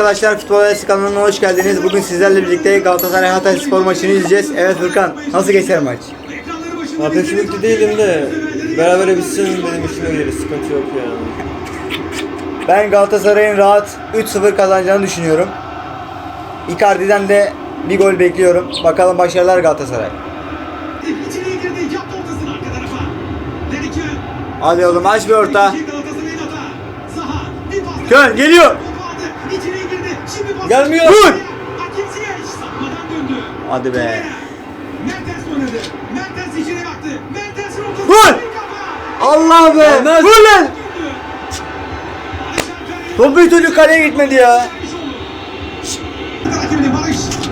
arkadaşlar Futbol Ailesi kanalına hoş geldiniz. Bugün sizlerle birlikte Galatasaray Hatay Spor maçını izleyeceğiz. Evet Furkan nasıl geçer maç? Pek ümitli değilim de beraber bitsin benim işime gelir. Sıkıntı yok yani. Ben Galatasaray'ın rahat 3-0 kazanacağını düşünüyorum. Icardi'den de bir gol bekliyorum. Bakalım başarılar Galatasaray. Hadi oğlum aç bir orta. Kön geliyor. Gelmiyor. Döndü. Hadi be. Vur. Allah be. Gelmez. Vur lan. Top bir türlü kaleye gitmedi ya.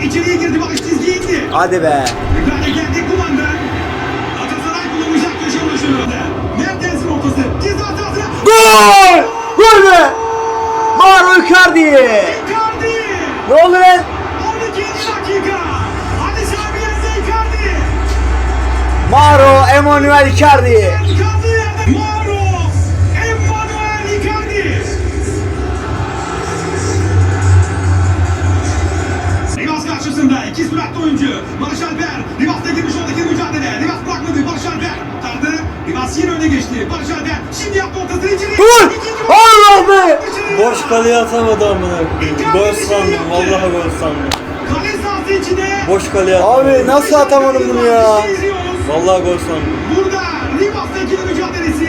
İçeriye girdi, Barış çizgiye indi. Hadi be. Müdahale geldi kullandı. Galatasaray kullanacak köşe vuruşunu. Mertens'in ortası. Ceza sahasına. Gol! Gol be. Mauro Icardi. Icardi. Ne oldu lan? 12. dakika. Hadi Sami Yense Icardi. Mauro Emanuel Icardi. Yerde. Mauro. Emmanuel Icardi. Rivas karşısında iki süratli oyuncu. Barış Alper. Rivas'ta girmiş oradaki mücadele. Rivas bırakmadı. Barış Alper. Kurtardı. Rivas yine öne geçti. Barış Alper. Şimdi yaptı ortasını içeri. Vur! İkinci. Allah be! Boş kaleye atamadı amına koyayım. Gol sandım. Vallahi gol sandım. Kale sahası içine. Boş kaleye atamadı. Abi nasıl atamadım bunu ya? Vallahi gol sandım. Burada Rivas'ta ikili mücadelesi.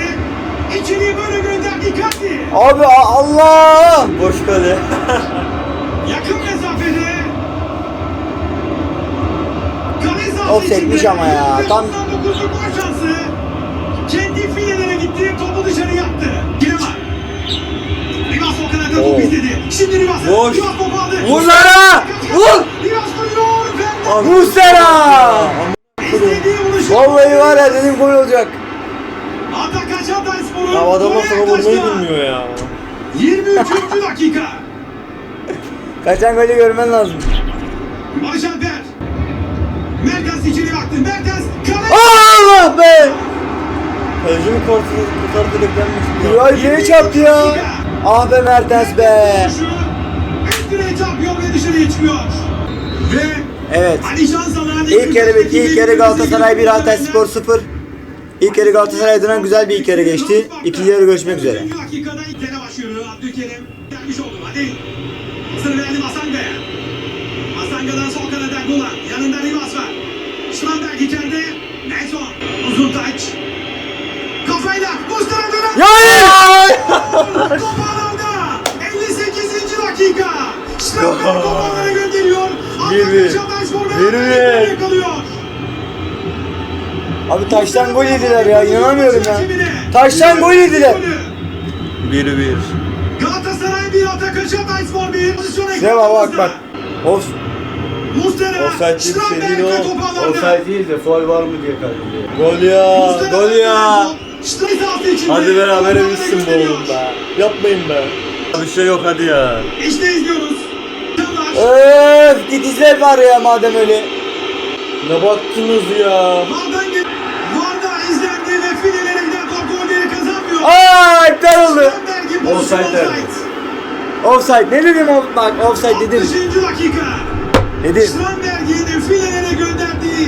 İçeriye böyle gönderdi Icardi. Abi Allah! Boş kale. Yakın mesafede. Kale sahası Offsetmiş içinde ama ya, tam- 99'luk Şimdi Rivas. Boş. Rivas. Vur sana! Vur! Rivas koyuyor. Fernando. Vur sana! İstediği vuruşu. Vallahi var ya dedim gol olacak. Atak Hatay Spor'un Ya gole sana vurmayı bilmiyor ya. 23. dakika. Kaçan golü görmen lazım. Barış Alper. Mertens içeri baktı. Mertens kale. Allah be! Kaleci mi kurtardı, kurtardı direklenmiş? Ya geri çarptı ya. Ah be Mertens be. Ve dışarıya çıkıyor. Ve Evet. İlk yarı bitti. İlk yarı Galatasaray 1 Hatay Spor 0. İlk yarı Galatasaray adına güzel bir ilk yarı geçti. İkinci yarı görüşmek üzere. 30. dakikada ilk yarı başlıyor. Abdülkerim gelmiş oldu. Hadi. Sıra verelim Asanga'ya. Asanga'dan sol kanada Gulan. Yanında Rivas var. Schlamberg içeride. Nelson. Uzun taç. Kafayla. Mustafa dönen. Ya. 58. dakika. Topu alana gönderiyor. Bir bir. Bir bir. Yakalıyor. Abi taştan gol yediler ya inanamıyorum ya. Taştan gol yediler. 1-1. Galatasaray 1 Atakaş Hatay Spor 1 pozisyon Şuraya bak bak bak. Of. Mustera Offside değil bir şey değil o. Offside değil de faul var mı diye kalıyor. Gol ya. Gol ya. Strike sahası içinde. Hadi beraber bitsin bu oğlum be. Yapmayın be. Bir şey yok hadi ya. İşte izliyoruz. Canlar. Öf git izler var ya madem öyle. Ne baktınız ya? Vardan gel. Varda izlendi ve filelere giden top golleri kazanmıyor. Aa iptal oldu. Offside offside. Offside ne dedim off- bak offside dedim. 60. dakika. Dedim. Schlamberg'in filelere gönderdiği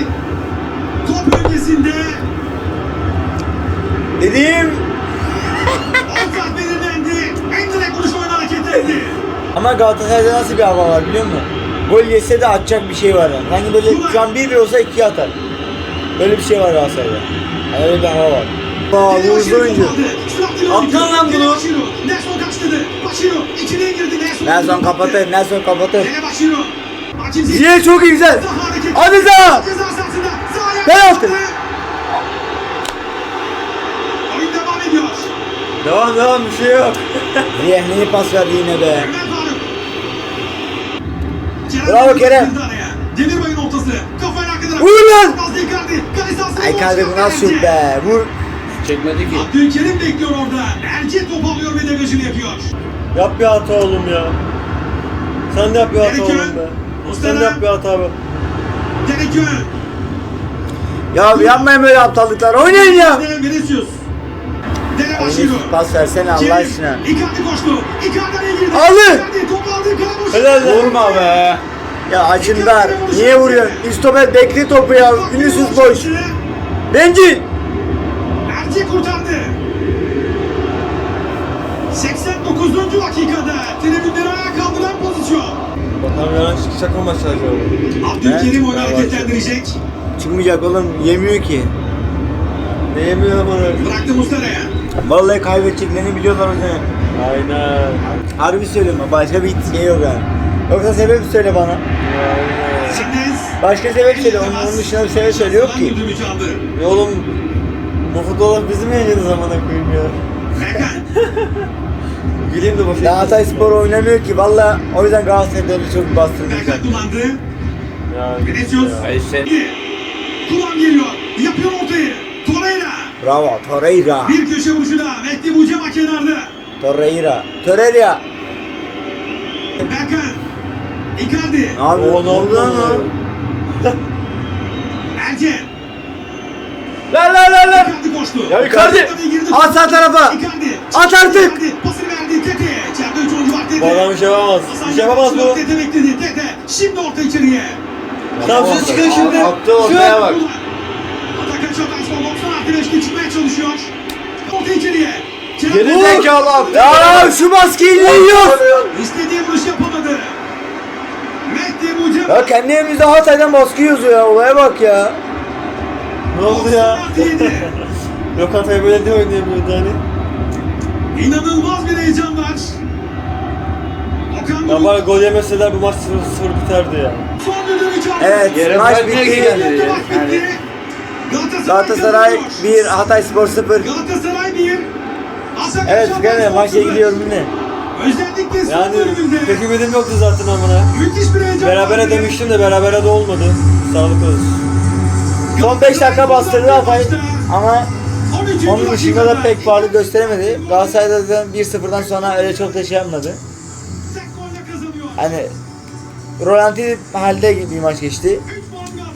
top öncesinde Hareketlendi. Ama Galatasaray'da nasıl bir hava var biliyor musun? Gol yese de atacak bir şey var yani. Hani böyle şu an 1-1 olsa 2 atar. Böyle bir şey var Galatasaray'da. Yani öyle bir hava var. Aa vurdu oyuncu. Attın lan bunu. Nelson kaçtırdı. Başiro içeriye girdi Nelson. Kapatır, Nelson kapatır. Ziye çok iyi güzel. Hadi. Zaha Penaltı. yaptı. Oyun devam ediyor. Devam devam bir şey yok. Ziye neyi pas verdi yine be. Bravo Kerem. Demirbay'ın ortası. Kafayla arkadan. Vur lan. Ay kaldı bu nasıl şut be. Vur. Çekmedi ki. Abdülkerim bekliyor orada. Erce top alıyor ve degajını yapıyor. Yap bir hata oğlum ya. Sen de yap bir hata Gerekiyor. oğlum be. Sen de yap bir hata be. Gerekiyor. Ya yapmayın böyle aptallıklar. Oynayın ya. Vinicius. Başiro. Pas versene Allah aşkına. Icardi koştu. Icardi araya girdi. Aldı. Boş vurma be. Ya Acındar niye vuruyorsun? İstopet bekle topu ya. Vinicius boş. Bencil. Erce kurtardı. 89. dakikada tribünleri ayağa kaldıran pozisyon. Bakalım yarın çıkacak mı maç acaba? Abdülkerim Evet, hareketlendirecek. Çıkmayacak oğlum yemiyor ki. Ne yemiyor lan bunu? Bıraktı Muslera'ya. Vallahi kaybedeceklerini biliyorlar o yüzden. Aynen. Harbi söylüyorum başka bir şey yok yani. Yoksa sebep söyle bana. Aynen. Başka sebep söyle. Onun, onun dışında bir sebep söyle yok ki. Ya oğlum bu futbola bizi mi yeneceğiz zamana koyayım ya? Güleyim de boşa Galatasaray Spor oynamıyor ki. Valla o yüzden Galatasaray'da çok bastırmışlar. Berkan kullandı. Ya, Vinicius. Sen. Kulağım geliyor. Yapıyor ortayı. Torreira. Bravo. Torreira. Bir köşe vuruşu da. Mehdi Bucema kenarda. Torreira. Torreira. Berkan. Icardi. Abi O ne oldu lan? Erce. Lan lan lan lan. Icardi koştu. Ya Icardi! At sağ tarafa! Icardi. At artık! Pasını verdi Tete. İçeride üç oyuncu var Tete. Bu adam bir şey yapamaz. Bir şey yapamaz bu. Tete bekledi. Tete. Şimdi orta içeriye. Tamam siz çıkın şimdi. Attı ortaya bak. Atakan Çatanspor 90 artı 5'te çıkmaya çalışıyor. Orta içeriye. Kerem Geri zekalı attı. Ya şu maskeyi niye yiyor? İstediği vuruş yapamadı. Mehdi Bucema. Ya kendi evimizde Hatay'dan baskı yiyoruz ya. Olaya bak ya. Ne oldu ya? 90 artı yedi. Lokantaya böyle de oynayamıyordu hani. İnanılmaz bir heyecan var. Okan Ya bari gol yemeseler bu maç 0-0 biterdi ya. son. Evet Yere maç bitti. maç Yani- bitti. Galatasaray, Galatasaray kazanıyor. 1, Hatay Spor 0. Galatasaray 1. Hasan Evet gene maça gidiyorum yine. Özellikle son Yani bölümünde. pek ümidim yoktu zaten amına. Müthiş bir heyecan Berabere demiştim de berabere de olmadı. Sağlık olsun. Son 5 dakika bastırdı Hatay ama 13. onun dışında da pek varlık gösteremedi. Galatasaray'da zaten 1-0'dan sonra öyle çok da şey yapmadı. Hani rolanti halde bir maç geçti.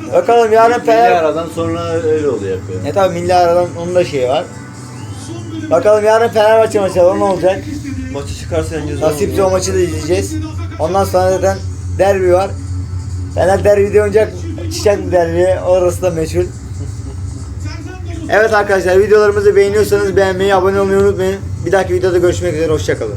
3 puan Galatasaray. Bakalım yarın Fener... aradan sonra öyle oluyor. Ne tabi milli aradan onun da şeyi var. Bakalım yarın Fenerbahçe maçı var, o ne olacak? Maçı çıkarsa yeneceğiz. Nasipse o maçı da izleyeceğiz. Ondan sonra zaten derbi var. Fener derbide oynayacak, çıkacak bir derbi. Orası da Domuz. Evet arkadaşlar videolarımızı beğeniyorsanız beğenmeyi, abone olmayı unutmayın. Bir dahaki videoda görüşmek üzere, hoşçakalın.